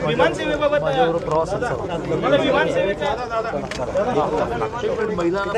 विमानसेवेबाबत माझ्याबरोबर विमानसेवेच्या महिलांना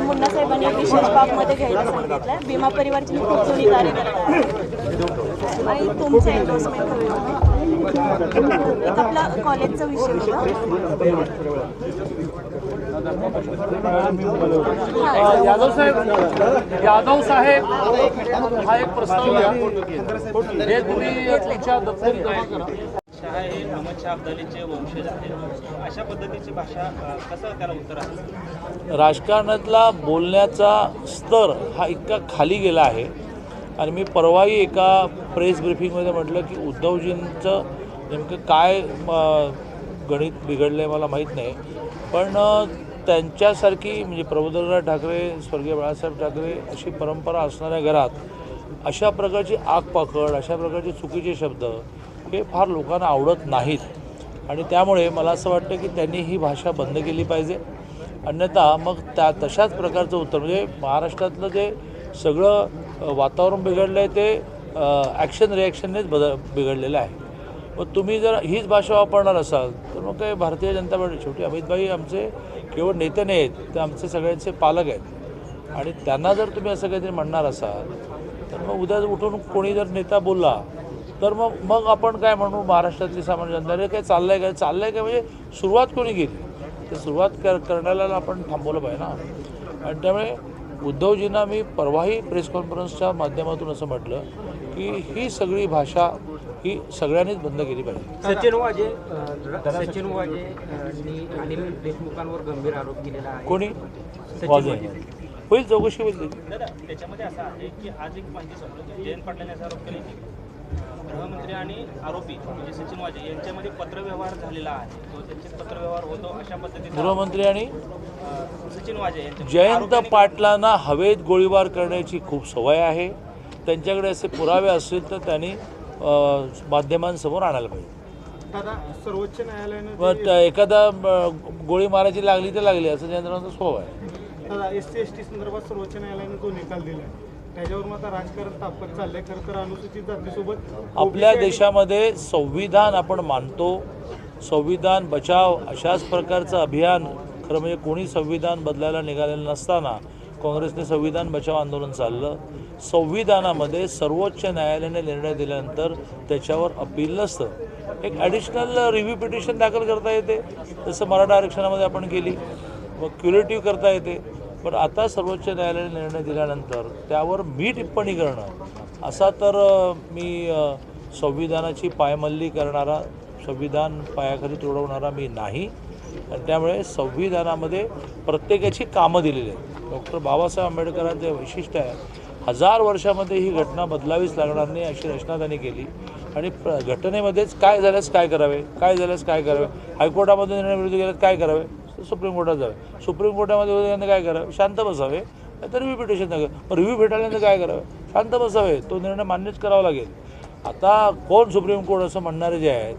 मुन्ना साहेबांनी विशेष बाबमध्ये घ्यायला सांगितलं भीमा परिवारची खूप जुनी कार्यकर्ता आहे. आणि तुमचं एन्डोर्समेंट हवी एक आपला कॉलेजचा विषय होता हां यादव साहेब यादव साहेब हा एक प्रस्ताव घ्या हे तुम्ही तुमच्या दप्तरी जमा करा. शहा हे अहमद शाह अब्दालीचे वंशज आहेत. अशा पद्धतीची भाषा कसं त्याला उत्तर असेल राजकारणातला बोलण्याचा स्तर हा इतका खाली गेला आहे. आणि मी परवाही एका प्रेस ब्रिफिंगमध्ये म्हटलं की उद्धवजींचं नेमकं काय म, गणित बिघडलं आहे मला माहीत नाही. पण त्यांच्यासारखी म्हणजे प्रबोधनराव ठाकरे स्वर्गीय बाळासाहेब ठाकरे अशी परंपरा असणाऱ्या घरात अशा प्रकारची आगपाखड अशा प्रकारचे चुकीचे शब्द हे फार लोकांना आवडत नाहीत. आणि त्यामुळे मला असं वाटतं की त्यांनी ही भाषा बंद केली पाहिजे. अन्यथा मग त्या तशाच प्रकारचं उत्तर म्हणजे महाराष्ट्रातलं जे सगळं वातावरण बिघडलं आहे ते ॲक्शन रिॲक्शननेच बद बिघडलेलं आहे. मग तुम्ही जर हीच भाषा वापरणार असाल तर मग काही भारतीय जनता पार्टी शेवटी अमितभाई आमचे केवळ नेते आहेत ते आमचे सगळ्यांचे पालक आहेत. आणि त्यांना जर तुम्ही असं काहीतरी म्हणणार असाल तर मग उद्या उठून कोणी जर नेता बोलला तर मग मग आपण काय म्हणू? महाराष्ट्रातली सामान्य जनता अरे काय चाललंय काय? चाललंय काय म्हणजे सुरुवात कोणी केली? ते सुरुवात कर करण्याला आपण थांबवलं पाहिजे ना. आणि त्यामुळे उद्धवजींना मी परवाही प्रेस कॉन्फरन्सच्या माध्यमातून असं म्हटलं की ही सगळी भाषा ही सगळ्यांनीच बंद केली पाहिजे. सचिन वाजे सचिन. वाजे अनिल देशमुखांवर गंभीर आरोप केलेला आहे. कोणी? वाजे. होईल चौकशी होईल त्याच्यामध्ये असं आहे की आज एक माहिती समजलं की जयंत पाटलांनी असा आरोप केला की गृहमंत्री आणि आरोपी म्हणजे सचिन वाजे यांच्यामध्ये पत्रव्यवहार झालेला आहे. तो त्यांचे पत्रव्यवहार होतो अशा पद्धतीचा गृहमंत्री आणि सचिन वाजे यांच्या जयंत पाटलांना हवेत गोळीबार करण्याची खूप सवय आहे. त्यांच्याकडे असे पुरावे असतील तर त्यांनी माध्यमांसमोर आणायला पाहिजे. सर्वोच्च न्यायालयानं एखादा गोळी मारायची लागली तर लागली असं जयंतरावांचा स्वभाव आहे. दादा एस सी एस टी संदर्भात सर्वोच्च न्यायालयानं जो निकाल दिलाय त्याच्यावर आता राजकारण तापत चाललंय. खरं तर अनुसूचित जातीसोबत आपल्या देशामध्ये संविधान आपण मानतो. संविधान बचाव अशाच प्रकारचं अभियान खरं म्हणजे कोणी संविधान बदलायला निघालेलं नसताना काँग्रेसने संविधान बचाव आंदोलन चाललं. संविधानामध्ये सर्वोच्च न्यायालयाने निर्णय दिल्यानंतर त्याच्यावर अपील नसतं. एक ॲडिशनल रिव्ह्यू पिटिशन दाखल करता येते. जसं मराठा आरक्षणामध्ये आपण केली मग क्युरेटिव्ह करता येते. पण आता सर्वोच्च न्यायालयाने निर्णय दिल्यानंतर त्यावर मी टिप्पणी करणं असा तर मी संविधानाची पायमल्ली करणारा संविधान पायाखाली तुडवणारा मी नाही. आणि त्यामुळे संविधानामध्ये प्रत्येकाची कामं दिलेली आहेत. डॉक्टर बाबासाहेब आंबेडकरांचे वैशिष्ट्य आहे हजार वर्षामध्ये ही घटना बदलावीच लागणार नाही अशी रचना त्यांनी केली. आणि प्र घटनेमध्येच काय झाल्यास काय करावे? काय झाल्यास काय करावे? हायकोर्टामध्ये निर्णय विरुद्ध गेल्यास काय करावे? सुप्रीम कोर्टात जावे. सुप्रीम कोर्टामध्ये गेल्यानंतर काय करावे? शांत बसावे. तर रिव्ह्यू पिटिशन नका रिव्ह्यू भेटल्यानंतर काय करावे? शांत बसावे. तो निर्णय मान्यच करावा लागेल. आता कोण सुप्रीम कोर्ट असं म्हणणारे जे आहेत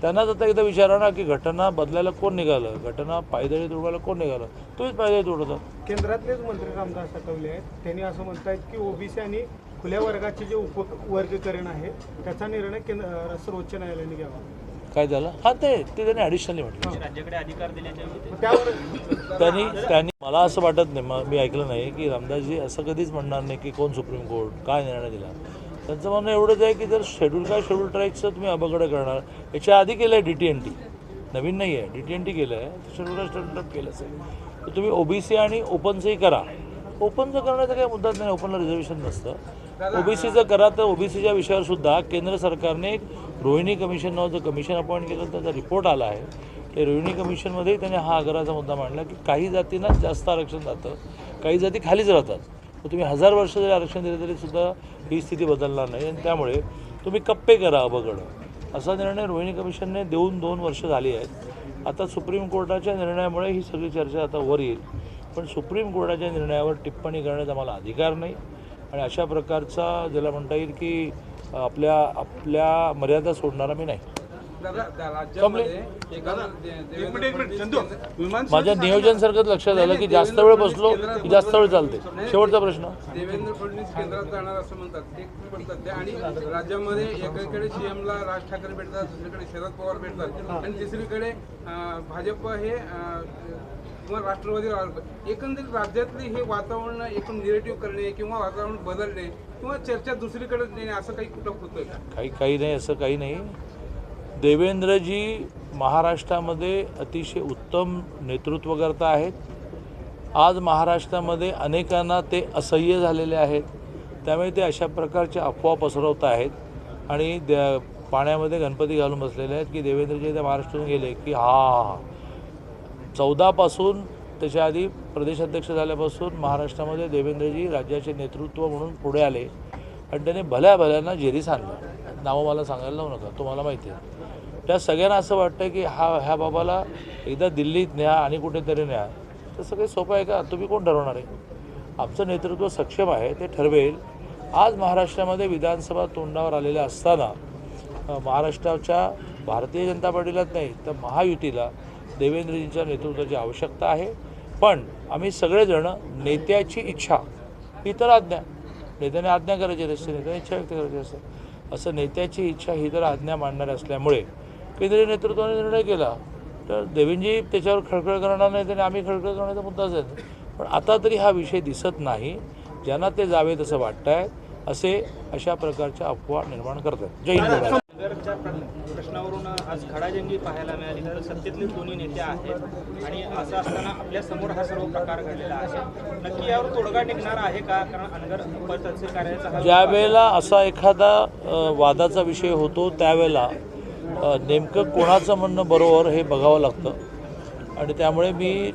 त्यांनाच आता एकदा विचारा ना की घटना बदलायला कोण निघालं? घटना पायदळी तोडवायला कोण निघालं? तुम्हीच पायदळी तोडवता. केंद्रातलेच मंत्री रामदास आठवले आहेत. त्यांनी असं म्हणतायत की ओबीसी आणि खुल्या वर्गाचे जे उप वर्गीकरण आहे त्याचा निर्णय केंद्र सर्वोच्च न्यायालयाने घ्यावा. काय झालं? हां ते ते त्यांनी ॲडिशनली म्हटलं. राज्याकडे अधिकार त्यावर त्यांनी त्यांनी मला असं वाटत नाही. म- मी ऐकलं नाही की रामदासजी असं कधीच म्हणणार नाही की कोण सुप्रीम कोर्ट काय निर्णय दिला. त्यांचं म्हणणं एवढंच आहे की जर शेड्यूल काय शेड्यूल ट्राईकचं तुम्ही अबगडं करणार. याच्या आधी केलं आहे डी टी एन टी नवीन नाही आहे डी टी एन टी केलं आहे शेड्यूल कास्ट केलं केलंच आहे तर तुम्ही ओबीसी आणि ओपनचंही करा. ओपनचं करण्याचा काही मुद्दाच नाही. ओपनला रिझर्वेशन नसतं. ओबीसीचं करा तर ओबीसीच्या विषयावर सुद्धा केंद्र सरकारने एक रोहिणी कमिशन नावाचं कमिशन अपॉइंट केलं त्याचा रिपोर्ट आला आहे. ते रोहिणी कमिशनमध्येही त्यांनी हा आग्रहाचा मुद्दा मांडला की काही जातींना जास्त आरक्षण जातं. काही जाती खालीच राहतात. तर तुम्ही हजार वर्ष जरी आरक्षण दिलं तरी सुद्धा ही स्थिती बदलणार नाही. आणि त्यामुळे तुम्ही कप्पे करा अबगड असा निर्णय रोहिणी कमिशनने देऊन दोन वर्ष झाली आहेत. आता सुप्रीम कोर्टाच्या निर्णयामुळे ही सगळी चर्चा आता वर येईल. पण सुप्रीम कोर्टाच्या निर्णयावर टिप्पणी करण्याचा मला अधिकार नाही. आणि अशा प्रकारचा ज्याला म्हणता येईल की आपल्या आपल्या मर्यादा सोडणारा मी नाही. माझ्या नियोजन सारखं लक्षात आलं की जास्त वेळ बसलो की जास्त वेळ चालते. शेवटचा प्रश्न. देवेंद्र फडणवीस केंद्रात जाणार असं म्हणतात आणि राज्यामध्ये एकीकडे सीएमला राज ठाकरे भेटतात दुसरीकडे शरद पवार भेटतात. आणि तिसरीकडे भाजप हे किंवा राष्ट्रवादी एकंदरीत राज्यातले हे वातावरण एकूण निगेटिव्ह करणे किंवा वातावरण बदलणे किंवा चर्चा दुसरीकडे नेणे असं काही कुठं होतंय? का काही काही नाही असं काही नाही. देवेंद्रजी महाराष्ट्रामध्ये अतिशय उत्तम नेतृत्वकर्ता आहेत. आज महाराष्ट्रामध्ये अनेकांना ते असह्य झालेले आहेत. त्यामुळे ते अशा प्रकारच्या अफवा पसरवत आहेत. आणि द्या पाण्यामध्ये गणपती घालून बसलेले आहेत की देवेंद्रजी त्या महाराष्ट्रातून गेले की हा चौदापासून त्याच्या आधी प्रदेशाध्यक्ष झाल्यापासून महाराष्ट्रामध्ये देवेंद्रजी राज्याचे नेतृत्व म्हणून पुढे आले. आणि त्याने भल्या भल्यांना जेरीस आणलं. नावं मला सांगायला लावू नका तुम्हाला माहिती आहे. त्या सगळ्यांना असं वाटतं की हा ह्या बाबाला एकदा दिल्लीत न्या आणि कुठेतरी न्या. तसं काही सोपं आहे का? तुम्ही कोण ठरवणार आहे? आमचं नेतृत्व सक्षम आहे ते ठरवेल. आज महाराष्ट्रामध्ये विधानसभा तोंडावर आलेल्या असताना महाराष्ट्राच्या भारतीय जनता पार्टीलाच नाही तर महायुतीला देवेंद्रजींच्या नेतृत्वाची आवश्यकता आहे. पण आम्ही सगळेजण नेत्याची इच्छा ही तर आज्ञा नेत्याने आज्ञा करायची असते नेत्याने इच्छा व्यक्त करायची असते असं नेत्याची इच्छा ही तर आज्ञा मांडणार असल्यामुळे केंद्रीय नेतृत्वाने निर्णय केला. तर देवेंद्रजी त्याच्यावर खळखळ करणार नाही त्याने आम्ही खळखळ करण्याचा मुद्दाच आहे. पण आता तरी हा विषय दिसत नाही. ज्यांना ते जावेत असं वाटत आहे असे अशा प्रकारच्या अफवा निर्माण करतात. जय हिंद प्रश्नावरून आज खडाजंगी पाहायला मिळाली. तर सत्तेतले दोन्ही नेते आहेत. आणि असं असताना आपल्यासमोर हा सर्व प्रकार घडलेला आहे. नक्की यावर तोडगा निघणार आहे का? कारण अनगर अपर तहसील कार्यालयाचा हा ज्या वेळेला असा एखादा वादाचा विषय होतो त्यावेळेला नेमकं कोणाचं म्हणणं बरोबर हे बघावं लागतं. आणि त्यामुळे मी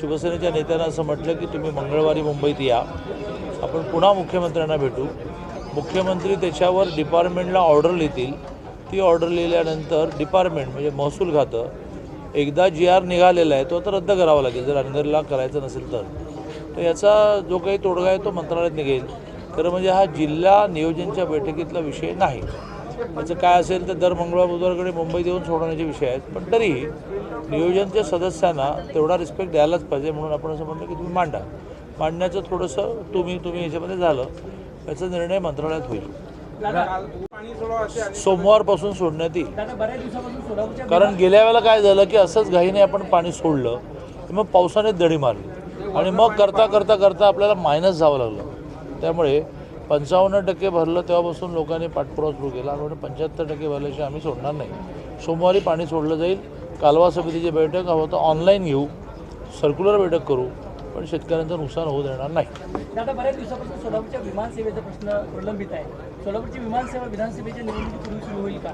शिवसेनेच्या नेत्यांना असं म्हटलं की तुम्ही मंगळवारी मुंबईत या. आपण पुन्हा मुख्यमंत्र्यांना भेटू. मुख्यमंत्री त्याच्यावर डिपार्टमेंटला ऑर्डर लिहितील. ती ऑर्डर लिहिल्यानंतर डिपार्टमेंट म्हणजे महसूल खातं एकदा जी आर निघालेला आहे तो आता रद्द करावा लागेल. जर अनगरला करायचं नसेल तर. तर याचा जो काही तोडगा आहे तो मंत्रालयात निघेल. खरं म्हणजे हा जिल्हा नियोजनच्या बैठकीतला विषय नाही. याचं काय असेल तर दर मंगळवार बुधवारकडे मुंबईत येऊन सोडवण्याचे विषय आहेत. पण तरीही नियोजनच्या सदस्यांना तेवढा रिस्पेक्ट द्यायलाच पाहिजे म्हणून आपण असं म्हणतो की तुम्ही मांडा. मांडण्याचं थोडंसं तुम्ही तुम्ही याच्यामध्ये झालं. याचा निर्णय मंत्रालयात होईल. सोमवारपासून सोडण्यात येईल. कारण गेल्या वेळेला काय झालं की असंच घाईने आपण पाणी सोडलं की मग पावसाने दडी मारली. आणि मग करता करता करता आपल्याला मायनस जावं लागलं. त्यामुळे पंचावन्न टक्के भरलं तेव्हापासून लोकांनी पाठपुरावा सुरू केला. आणि पंच्याहत्तर टक्के भरल्याशिवाय आम्ही सोडणार नाही. सोमवारी पाणी सोडलं जाईल. कालवा समितीची बैठक. हवं तर ऑनलाईन घेऊ. सर्क्युलर बैठक करू. पण शेतकऱ्यांचं नुकसान होऊ देणार नाही. आता बऱ्याच दिवसापासून सोलापूरच्या विमानसेवेचा प्रश्न प्रलंबित आहे. सोलापूरची विमानसेवा विधानसभेच्या निवडणुकीपूर्वी सुरू होईल का?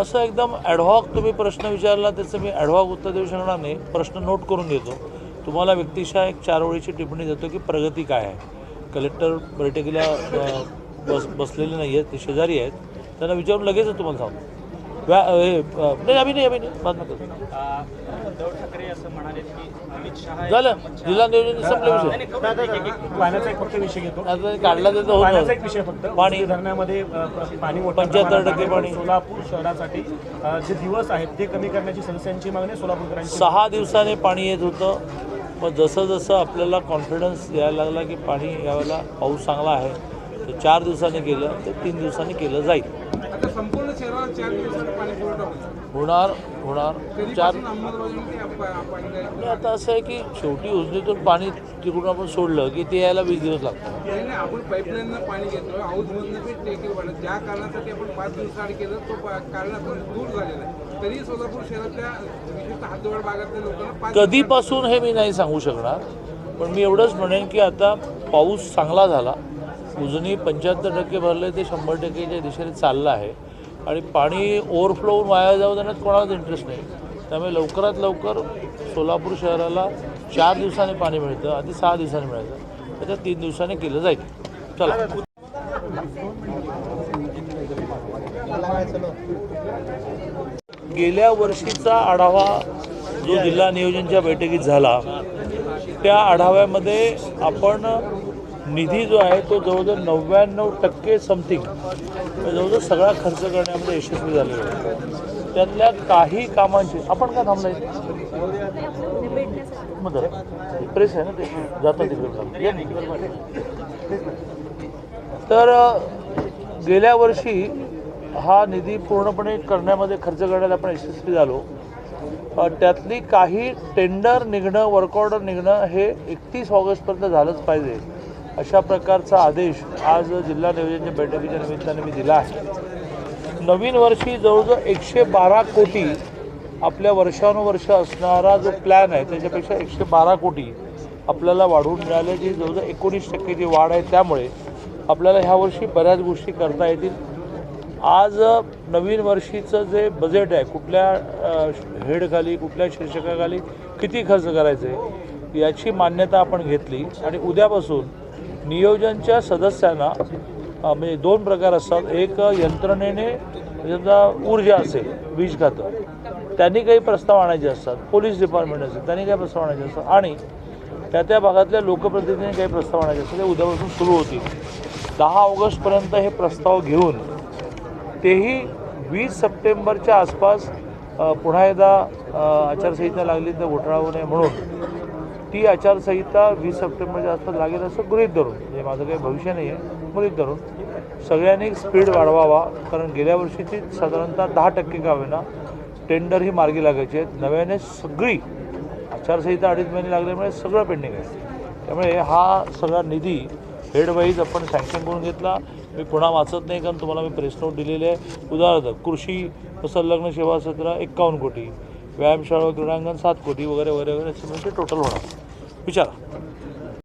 असं एकदम ॲडव्हॉक तुम्ही प्रश्न विचारला त्याचं मी ॲडव्हॉक उत्तर देऊ शकणार नाही. प्रश्न नोट करून घेतो तुम्हाला व्यक्तिशः एक चार ओळीची टिप्पणी देतो की प्रगती काय आहे. कलेक्टर बैठकीला बस बसलेले नाही आहेत ते शेजारी आहेत. त्यांना विचारून लगेचच तुम्हाला सांगतो व्या हे नाही आम्ही नाही आम्ही नाही. बाद नका करू. आ, उद्धव ठाकरे असं म्हणाले की अमित शहा झालं. जिल्हा नियोजन संपले विषय. पाण्याचा एक फक्त विषय घेतो. आता काढला पाण्याचा एक विषय फक्त. पाणी. धरणामध्ये अ, पाणी मोठ्या 75 प्रमाणात टक्के आहे. पाणी. सोलापूर शहरासाठी अ, जे दिवस आहेत ते कमी करण्याची सदस्यांची मागणी आहे सोलापूरकरांची. सहा दिवसाने पाणी येत होतं. मग जसं जसं आपल्याला कॉन्फिडन्स यायला लागला की पाणी यावेळेला पाऊस चांगला आहे तर चार दिवसांनी केलं ते तीन दिवसांनी केलं जाईल. संपूर्ण शहराला चार दिवसात पाणी पुरवठा होईल. होणार होणार. चार आता असं आहे की शेवटी उजनीतून पाणी तिकडून आपण सोडलं की ते यायला वीस दिवस लागतात. नाही नाही, आपण पाईपलाईननं पाणी घेतो हाऊसमधनं बी टेकल पाणी ज्या कारणासाठी आपण पाच दिवसाआड केलं तो पा- कारणातून दूर झालेला आहे. तरी सोलापूर शहरातल्या विशेषतः भागातल्या लोकांना पाच कधीपासून हे मी नाही सांगू शकणार पण मी एवढंच म्हणेन की आता पाऊस चांगला झाला. उजनी पंच्याहत्तर टक्के भरले ते शंभर टक्केच्या दिशेने चाललं आहे. आणि पाणी ओव्हरफ्लो होऊन वाया जाऊ देण्यात कोणालाच इंटरेस्ट नाही. त्यामुळे लवकरात लवकर सोलापूर शहराला चार दिवसांनी पाणी मिळतं आधी सहा दिवसांनी मिळतं. त्याच्यात तीन दिवसांनी केलं जाईल. चला. गेल्या वर्षीचा आढावा जो जिल्हा नियोजनच्या बैठकीत झाला त्या आढाव्यामध्ये आपण निधी जो आहे तो जवळजवळ नव्याण्णव टक्के समथिंग म्हणजे जवळजवळ सगळा खर्च करण्यामध्ये यशस्वी झालेला आहे. त्यातल्या काही कामांची आपण काय थांबलाय? मग प्रेस आहे ना ते? जातं तिकडे तर गेल्या वर्षी हा निधी पूर्णपणे करण्यामध्ये खर्च करण्यात आपण यशस्वी झालो. त्यातली काही टेंडर निघणं वर्कऑर्डर निघणं हे एकतीस ऑगस्टपर्यंत झालंच पाहिजे. अशा प्रकारचा आदेश आज जिल्हा नियोजनच्या बैठकीच्या निमित्ताने मी दिला आहे. नवीन वर्षी जवळजवळ एकशे बारा कोटी आपल्या वर्षानुवर्ष असणारा जो प्लॅन आहे त्याच्यापेक्षा एकशे बारा कोटी आपल्याला वाढवून मिळाल्याची जवळजवळ एकोणीस टक्केची वाढ आहे. त्यामुळे आपल्याला ह्या वर्षी बऱ्याच गोष्टी करता येतील. आज नवीन वर्षीचं जे बजेट आहे कुठल्या हेडखाली कुठल्या शीर्षकाखाली किती खर्च करायचे याची मान्यता आपण घेतली. आणि उद्यापासून नियोजनच्या सदस्यांना म्हणजे दोन प्रकार असतात. एक यंत्रणेने समजा ऊर्जा असेल वीज खातं. त्यांनी काही प्रस्ताव आणायचे असतात. पोलीस डिपार्टमेंट असेल त्यांनी काही प्रस्ताव आणायचे असतात. आणि त्या त्या भागातल्या लोकप्रतिनिधींनी काही प्रस्ताव आणायचे असतात. ते उद्यापासून सुरू होतील. दहा ऑगस्टपर्यंत हे प्रस्ताव घेऊन तेही वीस सप्टेंबरच्या आसपास पुन्हा एकदा आचारसंहिता लागली तर घोटाळा होऊ नये म्हणून. ती आचारसंहिता वीस सप्टेंबरच्या आसपास लागेल असं गृहीत धरून म्हणजे माझं काही भविष्य नाही आहे गृहीत धरून. सगळ्यांनी स्पीड वाढवावा कारण गेल्या वर्षीची साधारणतः दहा टक्के का होईना टेंडर ही मार्गी लागायची आहेत. नव्याने सगळी आचारसंहिता अडीच महिने लागल्यामुळे सगळं पेंडिंग आहे. त्यामुळे हा सगळा निधी हेडवाईज आपण सँक्शन करून घेतला. मी पुन्हा वाचत नाही कारण तुम्हाला मी प्रेस नोट दिलेली आहे. उदाहरणार्थ कृषी व संलग्न सेवा क्षेत्र एक्कावन्न कोटी. व्यायामशाळा व क्रीडांगण सात कोटी वगैरे वगैरे वगैरे असे म्हणजे टोटल होणार. विचारा.